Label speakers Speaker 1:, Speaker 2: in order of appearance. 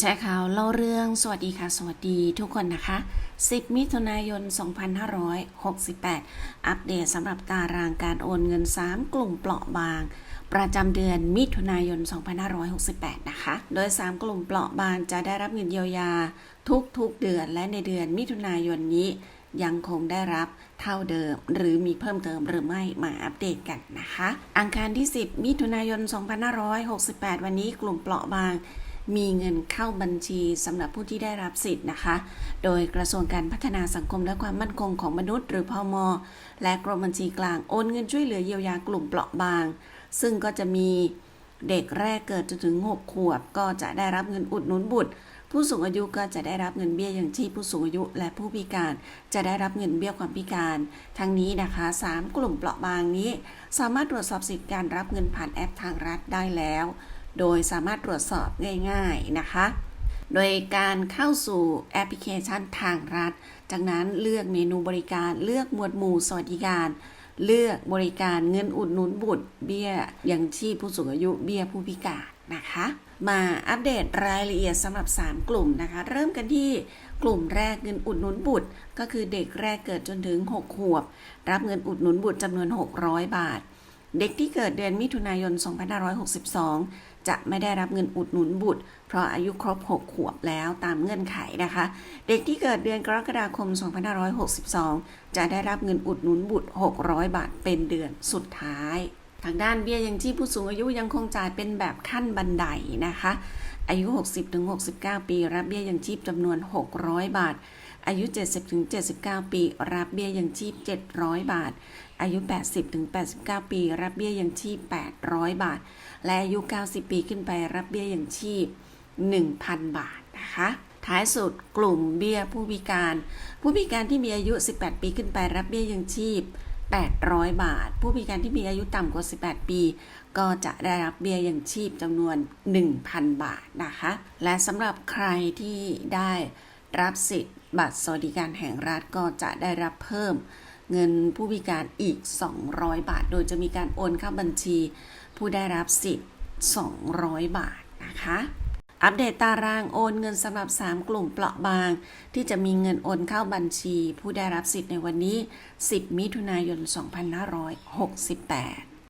Speaker 1: แชร์ข่าวเล่าเรื่องสวัสดีค่ะ สวัสดีทุกคนนะคะ 10 มิถุนายน 2568 อัปเดตสำหรับตารางการโอนเงิน 3 กลุ่มเปราะบาง ประจำเดือนมิถุนายน 2568 นะคะ โดย 3 กลุ่มเปราะบางจะได้รับเงินเยียวยาทุกๆเดือนและในเดือนมิถุนายนนี้ยังคงได้รับเท่าเดิม หรือมีเพิ่มเติมหรือไม่มาอัปเดตกันนะคะ อังคารที่ 10 มิถุนายน 2568 วันนี้กลุ่มเปราะบาง มีเงินเข้าบัญชีสำหรับผู้ที่ได้รับสิทธิ์นะคะ โดยกระทรวงการพัฒนาสังคมและความมั่นคงของมนุษย์ หรือพอมและกรมบัญชีกลางโอนเงินช่วยเหลือเยียวยากลุ่มเปราะบาง ซึ่งก็จะมีเด็กแรกเกิดจนถึง 6 ขวบ ก็จะได้รับเงินอุดหนุนบุตร ผู้สูงอายุก็จะได้รับเงินเบี้ยอยังชีพผู้สูงอายุ และผู้พิการ จะได้รับเงินเบี้ยความพิการ ทั้งนี้นะคะ 3 กลุ่มเปราะบางนี้ สามารถตรวจสอบสิทธิการรับเงินผ่านแอปทางรัฐได้แล้ว โดยสามารถตรวจสอบง่าย ๆนะคะ โดยการเข้าสู่แอปพลิเคชันทางรัฐ จากนั้นเลือกเมนูบริการเลือกหมวดหมู่สวัสดิการ เลือกบริการเงินอุดหนุนบุตร เบี้ยยังชีพผู้สูงอายุเบี้ยผู้พิการนะคะ มาอัปเดตรายละเอียดสำหรับ 3 กลุ่มนะคะ เริ่มกันที่กลุ่มแรกเงินอุดหนุนบุตร ก็คือเด็กแรกเกิดจนถึง 6 ขวบ รับเงินอุดหนุนบุตรจำนวน 600 บาท เด็กที่เกิดเดือนมิถุนายน 2562 จะไม่ได้รับเงินอุดหนุนบุตร เพราะอายุครบ 6 ขวบแล้วตามเงื่อนไขนะคะ เด็กที่เกิดเดือนกรกฎาคม 2562 จะได้รับเงินอุดหนุนบุตร 600 บาทเป็นเดือนสุดท้ายทางด้านเบี้ยยังชีพผู้สูงอายุยังคงจ่ายเป็นแบบขั้นบันไดนะคะ อายุ 60-69 ปีรับเบี้ยยังชีพจำนวน 600 บาท อายุ 70-79 ปี รับเบี้ยยังชีพ 700 บาท อายุ 80-89 ปี รับเบี้ยยังชีพ 800 บาท และอายุ 90 ปีขึ้นไปรับเบี้ยยังชีพ 1,000 บาทนะคะท้ายสุดกลุ่มเบี้ยผู้พิการ ผู้พิการที่มีอายุ 18 ปีขึ้นไปรับเบี้ยยังชีพ 800 บาท ผู้พิการที่มีอายุต่ำกว่า 18 ปี ก็จะได้รับเบี้ยยังชีพจำนวน 1,000 บาทนะคะ และสำหรับใครที่ได้รับสิทธิ์บัตรสวัสดิการแห่งรัฐก็จะได้รับเพิ่ม เงินผู้พิการอีก 200 บาท โดยจะมีการโอนเข้าบัญชีผู้ได้รับสิทธิ์ 200 บาทนะคะอัปเดตตารางโอนเงินสำหรับ 3 กลุ่มเปราะบาง ที่จะมีเงินโอนเข้าบัญชี ผู้ได้รับสิทธิ์ในวันนี้ 10 มิถุนายน 2568